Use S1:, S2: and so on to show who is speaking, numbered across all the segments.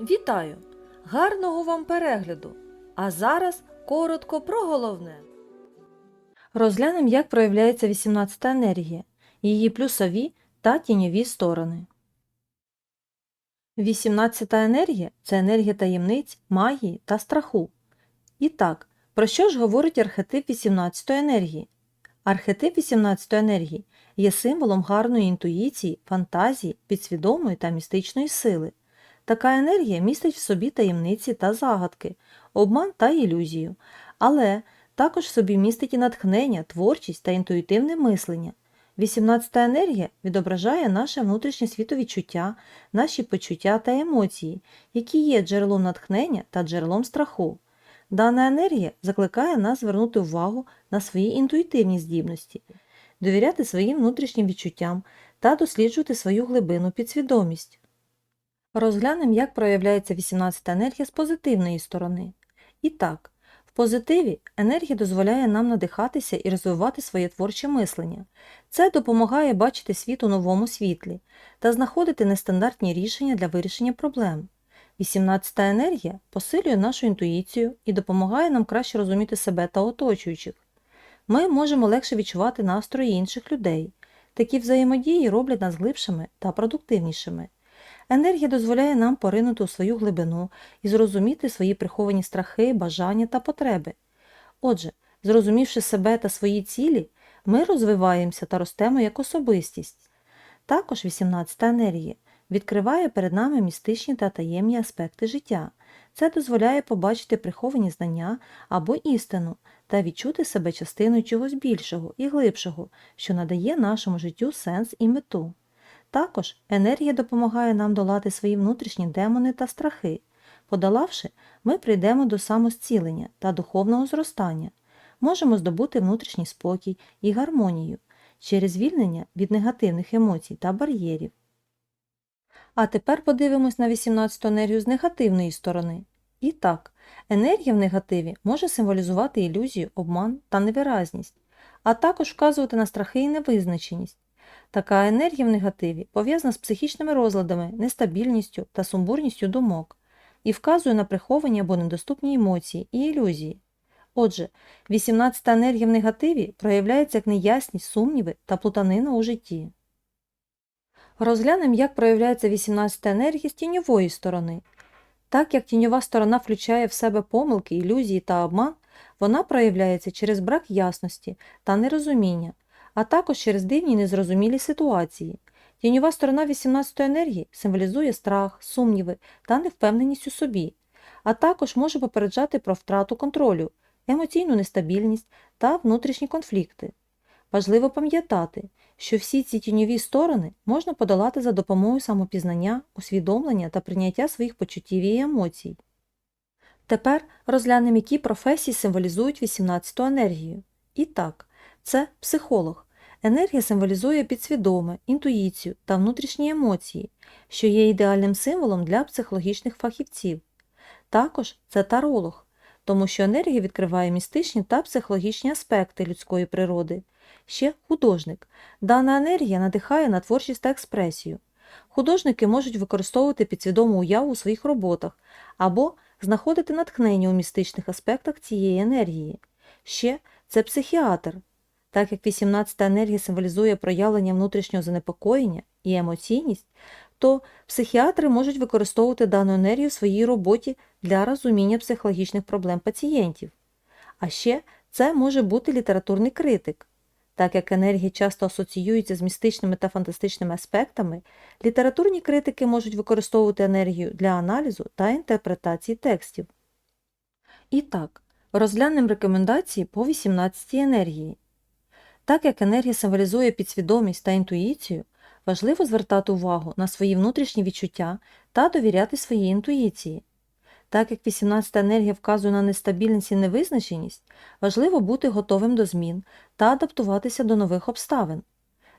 S1: Вітаю! Гарного вам перегляду! А зараз коротко про головне. Розглянемо, як проявляється 18 енергія, її плюсові та тіньові сторони. 18 енергія це енергія таємниць, магії та страху. І так, про що ж говорить архетип 18 енергії? Архетип 18 енергії є символом гарної інтуїції, фантазії, підсвідомої та містичної сили. Така енергія містить в собі таємниці та загадки, обман та ілюзію, але також в собі містить і натхнення, творчість та інтуїтивне мислення. 18-та енергія відображає наше внутрішнє світовідчуття, наші почуття та емоції, які є джерелом натхнення та джерелом страху. Дана енергія закликає нас звернути увагу на свої інтуїтивні здібності, довіряти своїм внутрішнім відчуттям та досліджувати свою глибину підсвідомість. Розглянемо, як проявляється 18 енергія з позитивної сторони. І так, в позитиві енергія дозволяє нам надихатися і розвивати своє творче мислення. Це допомагає бачити світ у новому світлі та знаходити нестандартні рішення для вирішення проблем. 18 енергія посилює нашу інтуїцію і допомагає нам краще розуміти себе та оточуючих. Ми можемо легше відчувати настрої інших людей. Такі взаємодії роблять нас глибшими та продуктивнішими. Енергія дозволяє нам поринути у свою глибину і зрозуміти свої приховані страхи, бажання та потреби. Отже, зрозумівши себе та свої цілі, ми розвиваємося та ростемо як особистість. Також 18 енергія відкриває перед нами містичні та таємні аспекти життя. Це дозволяє побачити приховані знання або істину та відчути себе частиною чогось більшого і глибшого, що надає нашому життю сенс і мету. Також енергія допомагає нам долати свої внутрішні демони та страхи. Подолавши, ми прийдемо до самозцілення та духовного зростання, можемо здобути внутрішній спокій і гармонію через звільнення від негативних емоцій та бар'єрів. А тепер подивимось на 18-ту енергію з негативної сторони. І так, енергія в негативі може символізувати ілюзію, обман та невиразність, а також вказувати на страхи і невизначеність. Така енергія в негативі пов'язана з психічними розладами, нестабільністю та сумбурністю думок і вказує на приховані або недоступні емоції і ілюзії. Отже, 18-та енергія в негативі проявляється як неясність, сумніви та плутанина у житті. Розглянемо, як проявляється 18-та енергія з тіньової сторони. Так як тіньова сторона включає в себе помилки, ілюзії та обман, вона проявляється через брак ясності та нерозуміння, а також через дивні незрозумілі ситуації. Тіньова сторона 18-ї енергії символізує страх, сумніви та невпевненість у собі, а також може попереджати про втрату контролю, емоційну нестабільність та внутрішні конфлікти. Важливо пам'ятати, що всі ці тіньові сторони можна подолати за допомогою самопізнання, усвідомлення та прийняття своїх почуттів і емоцій. Тепер розглянемо, які професії символізують 18-ту енергію. І так, це психолог. Енергія символізує підсвідоме, інтуїцію та внутрішні емоції, що є ідеальним символом для психологічних фахівців. Також це таролог, тому що енергія відкриває містичні та психологічні аспекти людської природи. Ще художник. Дана енергія надихає на творчість та експресію. Художники можуть використовувати підсвідому уяву у своїх роботах або знаходити натхнення у містичних аспектах цієї енергії. Ще це психіатр. Так як 18-та енергія символізує проявлення внутрішнього занепокоєння і емоційність, то психіатри можуть використовувати дану енергію в своїй роботі для розуміння психологічних проблем пацієнтів. А ще це може бути літературний критик. Так як енергії часто асоціюються з містичними та фантастичними аспектами, літературні критики можуть використовувати енергію для аналізу та інтерпретації текстів. І так, розглянемо рекомендації по 18 енергії. Так як енергія символізує підсвідомість та інтуїцію, важливо звертати увагу на свої внутрішні відчуття та довіряти своїй інтуїції. Так як 18 енергія вказує на нестабільність і невизначеність, важливо бути готовим до змін та адаптуватися до нових обставин.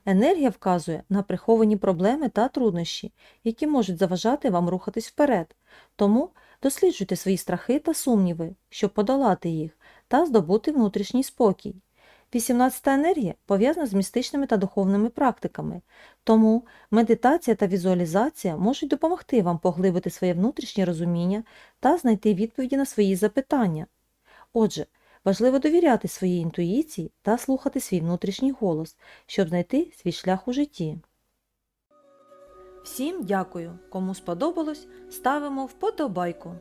S1: Енергія вказує на приховані проблеми та труднощі, які можуть заважати вам рухатись вперед, тому досліджуйте свої страхи та сумніви, щоб подолати їх та здобути внутрішній спокій. 18 енергія пов'язана з містичними та духовними практиками, тому медитація та візуалізація можуть допомогти вам поглибити своє внутрішнє розуміння та знайти відповіді на свої запитання. Отже, важливо довіряти своїй інтуїції та слухати свій внутрішній голос, щоб знайти свій шлях у житті. Всім дякую! Кому сподобалось, ставимо вподобайку.